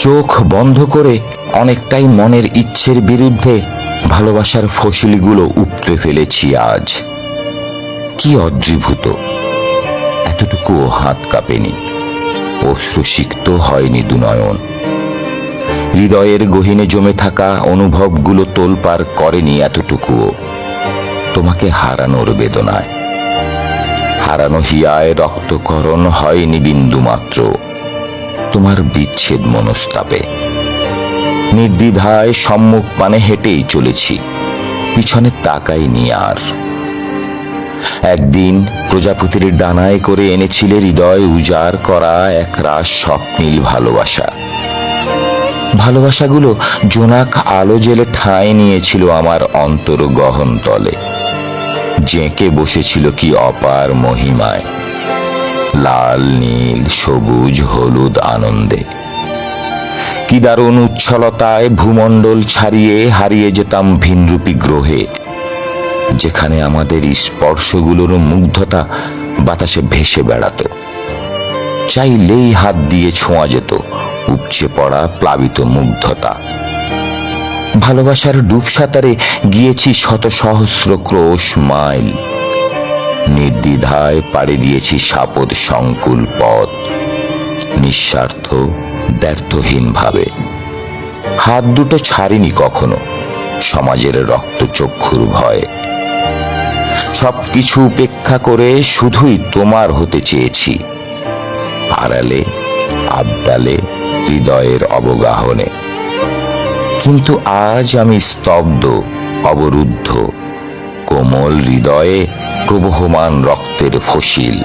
চোখ বন্ধ করে অনেকটাই মনের ইচ্ছের বিরুদ্ধে ভালোবাসার ফসিলগুলো উপড়ে ফেলেছি আজ। কি অদ্রিভূত। এতটুকুও হাত কাঁপেনি। অশ্রুসিক্ত হয়নি দুনয়ন। হৃদয়ের গহীনে জমে থাকা অনুভবগুলো তোলপার করেনি এতটুকুও। তোমাকে হারানোর বেদনায়। হারানো হিয়ায় রক্তকরণ হয়নি বিন্দু মাত্র তোমার বিচ্ছেদ মনস্তাপে। নির্দ্বিধায় সম্মুখ পানে হেঁটেই চলেছি, পিছনে তাকাইনি আর। একদিন প্রজাপতির ডানায় করে এনেছিলে হৃদয় উজাড় করা এক রাস স্বপ্নীল ভালোবাসা। ভালোবাসাগুলো জোনাক আলো জেলে ঠাঁই নিয়েছিল আমার অন্তর গহন তলে। জেঁকে বসেছিল কি অপার মহিমায়। লাল, নীল, সবুজ, হলুদ আনন্দে। কি দারুণ উচ্ছলতায় ভূমণ্ডল ছাড়িয়ে হারিয়ে যেতাম ভিনরূপী গ্রহে, যেখানে আমাদের স্পর্শগুলোর মুগ্ধতা বাতাসে ভেসে বেড়াতো। চাইলেই হাত দিয়ে ছোঁয়া যেত, উপচে পড়া প্লাবিত মুগ্ধতা। ভালোবাসার ডুব সাঁতারে গিয়েছি শত সহস্র ক্রোশ মাইল। নির্দ্বিধায় পাড়ি দিয়েছি সাপদ সংকুল পথ। নিঃস্বার্থ দ্ব্যর্থহীন ভাবে হাত দুটো ছাড়িনি কখনো। সমাজের রক্তচক্ষুর ভয়ে। সবকিছু উপেক্ষা করে শুধুই তোমার হতে চেয়েছি। আড়ালে, আবডালে, হৃদয়ের অবগাহনে। কিন্তু আজ আমি স্তব্ধ, অবরুদ্ধ, কোমল হৃদয়ে প্রবহমান রক্তের ফসিল।